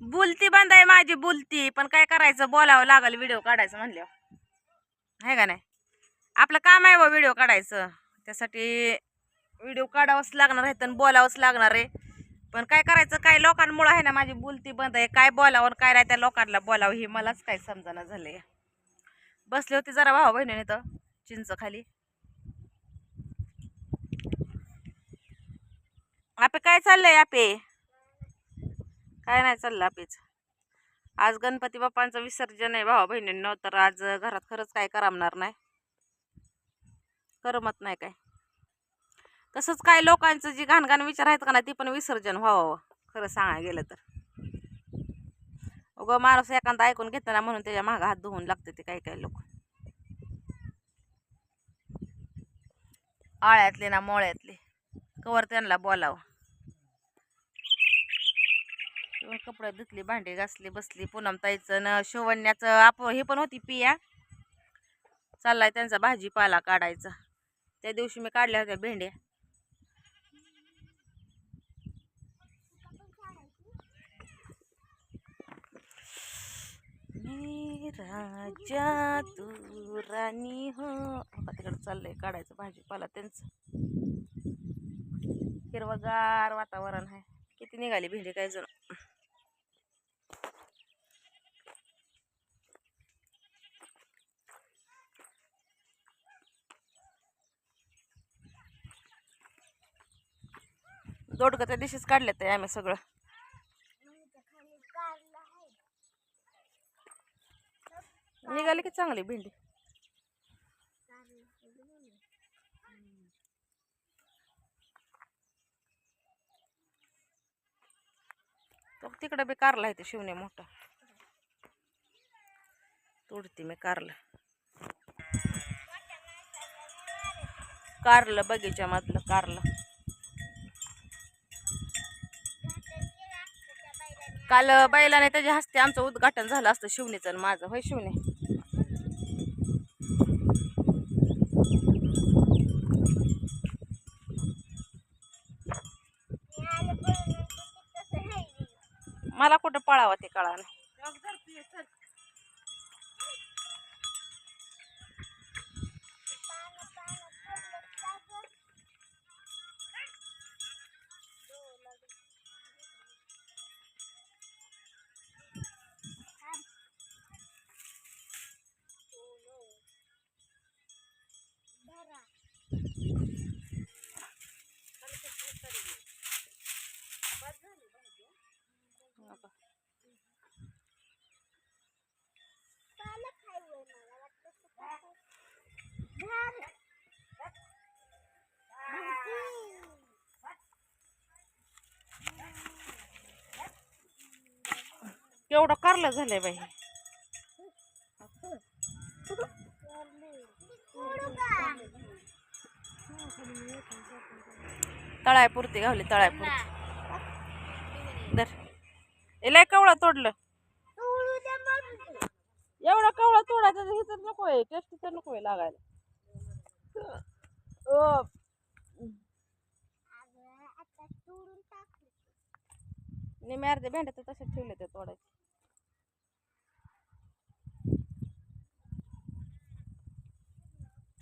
बुलती बंद आहे माझी बुलती पण काय करायचं? बोलावं लागल व्हिडिओ काढायचं म्हणल्यावर. आहे का नाही? आपलं काम आहे बा व्हिडिओ काढायचं. त्यासाठी व्हिडिओ काढावंच लागणार आहे तर बोलावंच लागणार आहे. पण काय करायचं? काय लोकांमुळं आहे ना माझी बोलती बंद आहे. काय बोलावं काय नाही त्या लोकांना बोलावं हे मलाच काय समजाना झालंय. बसले होते जरा भाऊ बहिणीने तर चिंच खाली. आपे काय चाललंय आपे? काय नाही चाललं आपीच आज गणपती बाप्पांचं विसर्जन आहे भावा बहिणींनो तर आज घरात खरंच काय करमणार नाही. करमत नाही काय. तसंच काय लोकांचं जी घाणघाण विचार आहेत का ना ती पण विसर्जन व्हावं खरं सांगायला गेलं तर. उगं माणूस एखादा ऐकून घेताना म्हणून त्याच्या मागं हात धुवून लागते ते काही काही लोक. आळ्यातले ना मोळ्यातले कवर त्यांना बोलावं. कपडे धुतले भांडे घासले बसली पूनम ताईचं न शिवण्याचं आप हे पण होती पिया. चाललाय त्यांचा भाजीपाला काढायचा. त्या दिवशी मी काढल्या होत्या भेंड्या. राजा तू राणी हो. आता तिकडे चाललंय काढायचं भाजीपाला त्यांचं. हिरवगार वातावरण आहे. किती निघाली भेंडी काय जण? दोडकं त्या दिवशीच काढले ते आम्ही सगळं. निघाली की चांगली भेंडी? तो तिकडं बी कारला आहे ते शिवणे मोठा. तोडते मी कारलं. कारलं बगीच्यामधलं कारलं. काल बैलाने त्याच्या हस्ते आमचं उद्घाटन झालं असतं शिवणीचं आणि माझं. होय शिवणे? मला कुठं पळावं ते कळा केवढं कारलं झालंय बाई. तळायपुरती गावली तळायपुरती. दर. लय कवळा तोडलं. एवढा कवळा तोडायचा हे तर नको आहे टेस्ट तर नको आहे लागायला. ओ, अर्धे भेंड्या तर तसेच ठेवले ते तोडायचे.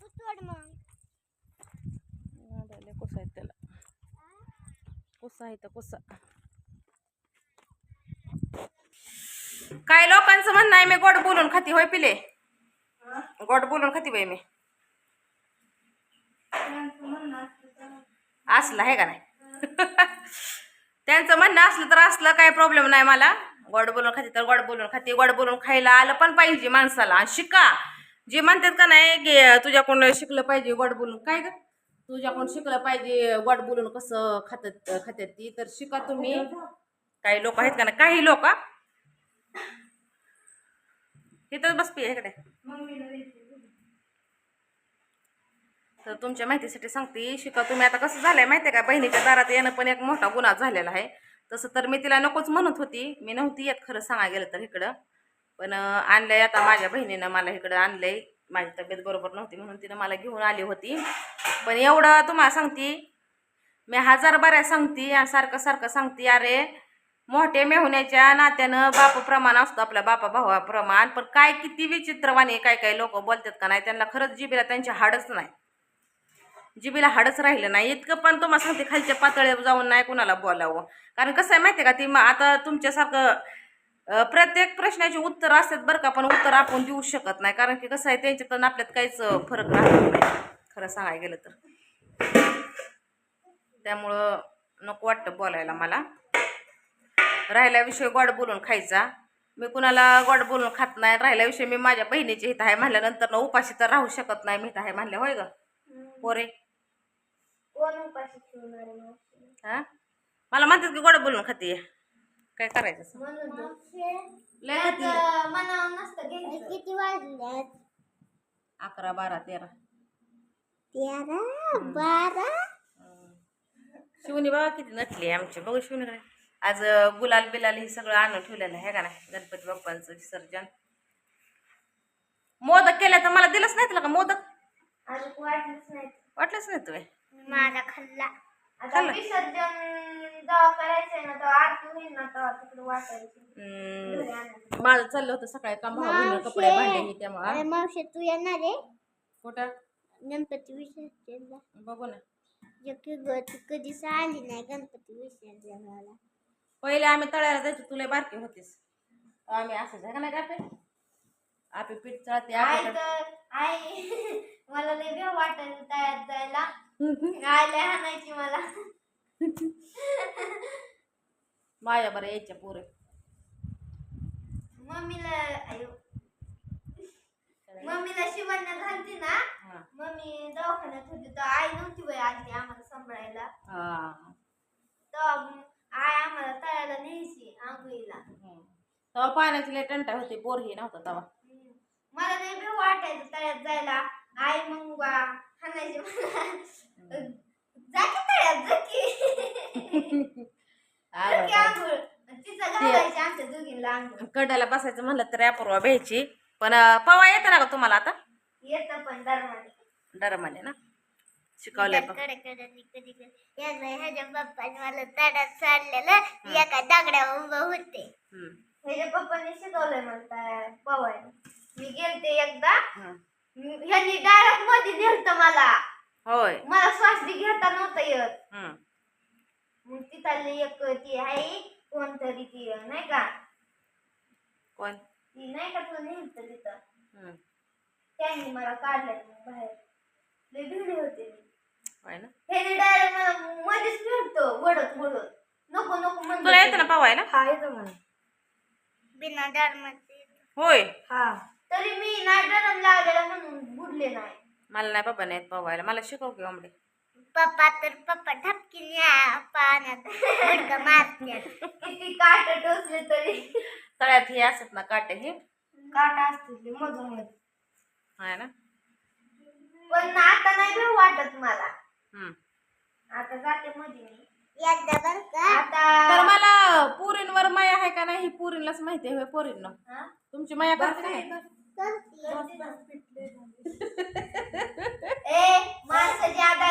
लय कुसा आहेत त्याला. कुसा आहे तर कुसा. काय लोकांचं म्हणणं आहे मी गोड बोलून खाती होय पिले? गोड बोलून खाती बाई मी. असलं आहे का नाही? त्यांचं म्हणणं असलं तर असलं काही प्रॉब्लेम नाही मला. गोड बोलून खाते तर गोड बोलून खाते. गोड बोलून खायला आलं पण पाहिजे माणसाला. आणि शिका. जे म्हणतात का नाही की तुझ्याकडून शिकलं पाहिजे गोड बोलून. काय ग? तुझ्याकडून शिकलं पाहिजे वाट बोलून कसं खातात खात्यात ती तर शिका तुम्ही. काही लोक आहेत का ना काही लोक. इथंच बस पी इकडे. तर तुमच्या माहितीसाठी सांगते शिका तुम्ही. आता कसं झालंय माहितीये का बहिणीच्या दारात येणं पण एक मोठा गुन्हा झालेला आहे. तसं तर मी तिला नकोच म्हणत होती. मी नव्हती येत खरं सांगा गेलं तर इकडं. पण आणलंय आता माझ्या बहिणीनं मला इकडं आणलंय. माझी तब्येत बरोबर नव्हती म्हणून तिनं मला घेऊन आली होती. पण एवढं तुम्हाला सांगते मी हजार बऱ्या सांगते सारखं सारखं सांगते अरे मोठ्या मेहुण्याच्या नात्यानं बापाप्रमाण असतो आपल्या बापा भावाप्रमाण पण काय किती विचित्रवाणी काय काय लोक बोलतात का नाही त्यांना खरंच जिबीला त्यांची हाडच नाही. जिबीला हाडच राहिलं नाही. इतकं पण तुम्हाला सांगते खालच्या पातळीवर जाऊन नाही कुणाला बोलावं. कारण कसं आहे माहिती आहे का ती मग आता तुमच्यासारखं प्रत्येक प्रश्नाची उत्तर असतात बरं का पण उत्तर आपण देऊ शकत नाही. कारण की कसं आहे त्यांच्यात आपल्यात काहीच फरक राहत नाही. खरं सांगायला गेलं तर. त्यामुळं नको वाटतं बोलायला मला. राहिला विषय गोड बोलून खायचा. मी कुणाला गोड बोलून खात नाही. राहिला विषय मी माझ्या बहिणीची हित आहे म्हणल्यानंतर ना उपाशी तर राहू शकत नाही मी आहे म्हणल्या होय ग? पोरे? हा? मला म्हणतात की गोड बोलून खाते काय करायचं अकरा बारा तेरा. तेरा बारा. शिवनी बाबा किती नटली आमची. बघू शिवनी काय आज गुलाल बिलाल हे सगळं आणून ठेवलेलं आहे का नाही? गणपती बाप्पांचं विसर्जन. मोदक केल्या तर मला दिलंच नाही तुला का मोदक. अजून वाटलंच नाही वाटलंच नाही तुम्ही माझा खाल्ला. आता खाल्ला? विसर्जन जेव्हा करायचंय ना तेव्हा आरती होईल ना तेव्हा तिकडे वाटायचं. हम्म, घरी आणायचं. माझं चाललं होतं सकाळी काम भाऊ कपडे भांडे हे त्यामुळे. मावशी तू येणार आहे? कुठं? गणपती विसर्जनला. बघू ना. जे की ग तू कधीच आली नाही गणपती विसर्जनाला. पहिले आम्ही तळ्याला जायचो तुला बारकी होतीस. आम्ही असं का नाही का आपली पीठ चळते आई आपल्याकडे तर आई. मला लय भेव वाटायचं तयार जायला. आयला हाणायची मला. माझ्या बरं यायच्या पोरे मम्मीला आयो मम्मीला शिवण्या घालते ना हा. मम्मी दवाखान्यात होती तर आई नव्हती बाई आली आम्हाला सांभाळायला. हा. तेव्हा म- आई आम्हाला तळायला न्यायची आंघोळीला. हम्म. तेव्हा पाण्याची लय टंटा होती बोर ही नव्हता तेव्हा. हम्म. मला नाही भेव वाटायचं तळ्यात जायला. आई मग वा हाणायची मला. जा की तळ्यात जा की. जा की आंघोळ. तिचं घालायची आमच्या दोघींना आंघोळ. कड्याला बसायचं म्हणलं तर अपूर्वा भ्यायची. पण पवा येतं ना का तुम्हाला आता? येतं पण दरम्यान डरमाने ना? शिकवलंय पण कडे कडे कधी कधी ह्याच्या पप्पाने मला एका दगड्यावर उभं होते. हम्म. ह्याच्या पप्पाने शिकवलंय मला पवायला मी गेलते एकदा. हम्म. मी- ह्यांनी डायरेक्टमध्ये नेलत मला. होय. मला श्वास बी घेता नव्हता येत. मग तिथली एक ती आहे कोणतरी ती नाही का? कोण? ती नाही का तुला नेलत तिथं? हम्म. त्यांनी मला काढलं बाहेर. लय भिडे होते मी. होय ना? ह्याने डायरेक्ट मला मध्येच फिरतो वडत वडत नको नको म्हणलं तुला येतं ना पवायला हा येतो मला बिना डरमध्ये होय. हा. तरी मी नाही डरम लागलेला म्हणून बुडले नाही. मला नाही बाबा नाही पवायला मला शिकव की आंबडे पप्पा तर पप्पा ठपकी पाण्यात. बुडका मारतात किती काट टोचले तरी. तळ्यात हे असत ना काटे हे? काटा असतील मधून आहे ना? पण आता नाही भेव वाटत मला. हम्म. आता जाते मध्ये मी. एकदा बर का? तर आता मला पुरींवर माया आहे का नाही ही पुरींलाच माहिती आहे होय पोरींना. हा? तुमची माया करते नाही ए माणसं ज्यादा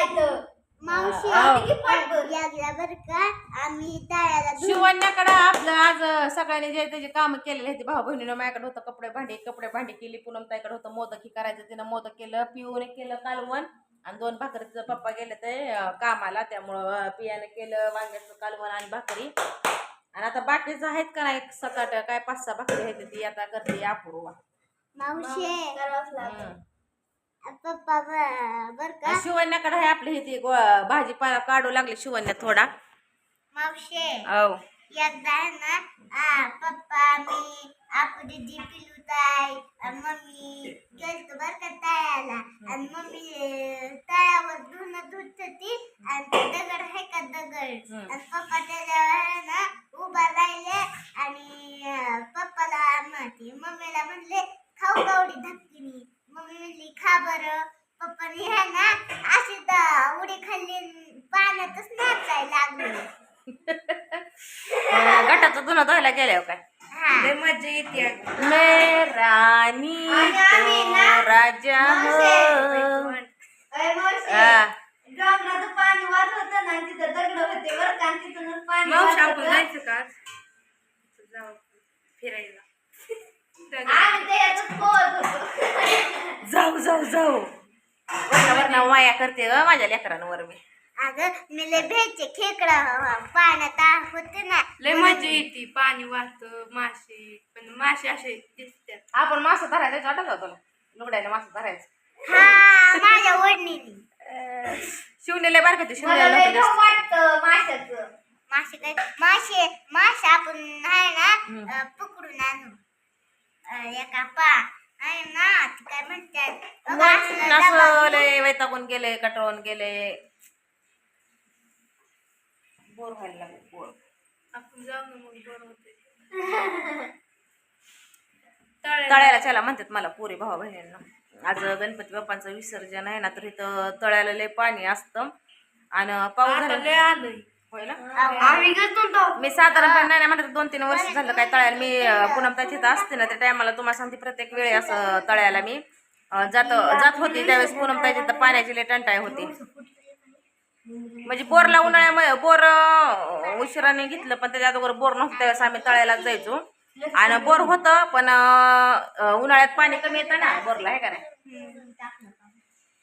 मावशी आव. किती पटकन. लागला बर का? आम्ही तळ्याला दूध- शिवण्याकडे आपलं आज सगळ्यांनी जे त्याचे काम केलेले होते भाऊ बहिणीनं माझ्याकडे होतं कपडे भांडी कपडे भांडी केली. पूनम ताईकडे होतं मोदक ही करायचं तिनं मोदक केलं पिऊने केलं कालवण. आणि दोन भाकरीचं पप्पा गेले ते कामाला. त्यामुळं पियाने केलं वांग्याचं कालवण आणि भाकरी. आणि आता बाकीचं आहेत का नाही? सात आठ काय पाच सहा भाकरी आहेत ती आता करते अपूर्वा. मावशी करावंच लागतं. पप्पा बर का? शिवण्याकडे आहे आपली ही गो- भाजीपाला काढू लागली शिवण्या थोडा. मावशी हो एकदा आहे ना आ, पप्पा मी आपू दीदी पिलू ताई आणि मम्मी गेलतो बर का तळ्याला आणि मम्मी अं, तळ्यावर धुणं धुत होती आणि ते दगड आहे का दगड हम्म. आणि पप्पा त्याच्यावर आहे ना उभा राहिले आणि अं, पप्पाला म्हणते मम्मीला म्हणले खाऊ कावडी धक्कीनी मम्मी म्हणली खा बरं पप्पाने आहे ना अशी द- उडी खाल्ली आणि पाण्यातच नाचायला लागले अं, गटाचं धुणं गेल्यावर काय? हा. मजा येते मैं रानी तो राजा हो. हा. डोंगराचं पाणी वाहत होतं ना तिथं दगड होते बरं का आणि तिथूनच पाणी मावशी वाहत आपण होतं. जायचं का फिरायला. आम्ही पोहत होतो जाऊ जाऊ जाऊ. वरनं वरनं माया करते ग माझ्या लेकरांवर मी. अगं मी लय भेटचे खेकडा पाण्यात होते ना लय मजा येते पाणी वाहतं मासे पण मासे असे दिसतात. आपण मासं धरायचं वाटत होतं तुला? लुगड्याने मासं धरायचं. हा माझ्या वडणीने शिवलेले बारके ते मला शिवलेले लय नव्हते भाऊ वाटतं माशाचं. मासे काय? मासे मासे आपण आहे ना हम्म. अं, पकडून आणू. अं, एका पा आहे ना ती काय म्हणतात बघा, असं लय वैतागून गेले कटळून गेले. बोर व्हायला लागले बोर. आपण जाऊ ना मग बरं होते तळ्याला. चला म्हणतात मला पुरी भावा बहिणींना. आज गणपती बाप्पांचं विसर्जन आहे ना तर इथं तळ्याला लय पाणी असतं. आणि पाऊस आता झाला लय आलोय. होय ना? आम्ही गेलो मी साधारणपणे नाही म्हणत दोन तीन वर्ष झालं काय तळ्याला मी पुन्हा तिथं असते ना त्या टायमाला तुम्हाला सांगते प्रत्येक वेळी असं तळ्याला मी अं, जात जात होती. त्यावेळेस पूनम तर पाण्याची लय टंटाई होती. म्हणजे बोरला उन्हाळ्यामध्ये बोर उशिराने घेतलं पण त्याच्या अगोदर बोर नव्हतं त्यावेळेस आम्ही तळ्याला जायचो. आणि बोर होतं पण उन्हाळ्यात पाणी कमी येतं ना बोरला आहे का नाही?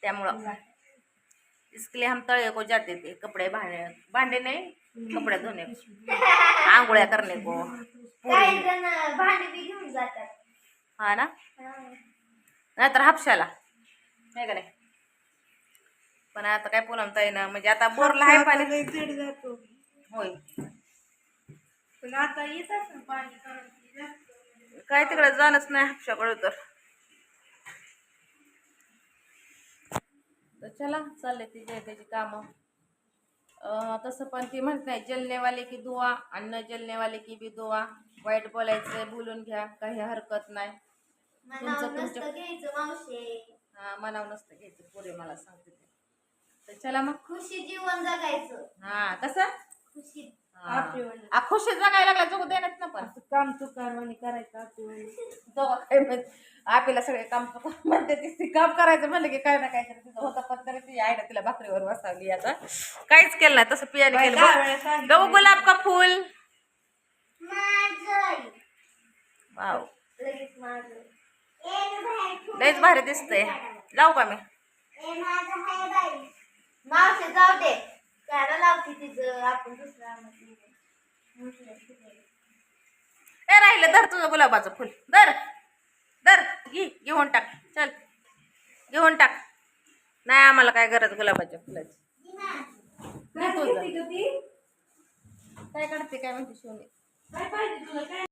त्यामुळं. इसके हम तळे को जाते थे कपडे भांडे भांडे नाही कपडे धोने आंघोळ्या करणे को. हा ना? नाहीतर हापशाला नाही का नाही? पण आता काय पुनम ताई ना म्हणजे आता बोरला आहे पाणी. लय जड जातो. होय. पण आता येत असं पाणी कारण की जास्त काय तिकडे जाणच नाही हापशाकडे तर. तर चला चालले तिचे त्याची कामं. अं, तसं पण ती म्हणत नाही जलनेवाले की दुआ आणि न जलनेवाले की बी दुआ वाईट बोलायचं बोलून घ्या काही हरकत नाही. मनावर तुमचं- नसतं घ्यायचं मावशे. हा मनाव नसतं घ्यायचं पुरे मला सांगते ते. तर चला मग. खुशी जीवन जगायचं. हा कसं खुशी. आ, खुशी जगायला लागला जगू देण्यात ना पण. काम चुकार आणि करायचं आपल्याला काय सगळे काम म्हणते ती ती काम करायचं म्हणलं की काय ना काय तरी तिचं होतं पण तरी ती आईनं तिला भाकरीवर बसावली आता. काहीच केलं नाही तसं पियाने केलं. दहा बघ. वेळा सांगितलं. गहू गुलाब का फुल? माझं. वाव. लगेच माझं. ए बाहेर लयच भारी दिसतंय. लावू का मी? माझं बाई. मावशी जाऊ दे. त्याला लावते तिचं. आपण दुसरं. ए राहिलं. धर तुझं गुलाबाचं फुल. धर. धर. घे. घेऊन टाक. चल. घेऊन टाक. नाही आम्हाला काय गरज गुलाबाच्या फुलाची. तुझं. काय काढते काय म्हणते शिवणे काय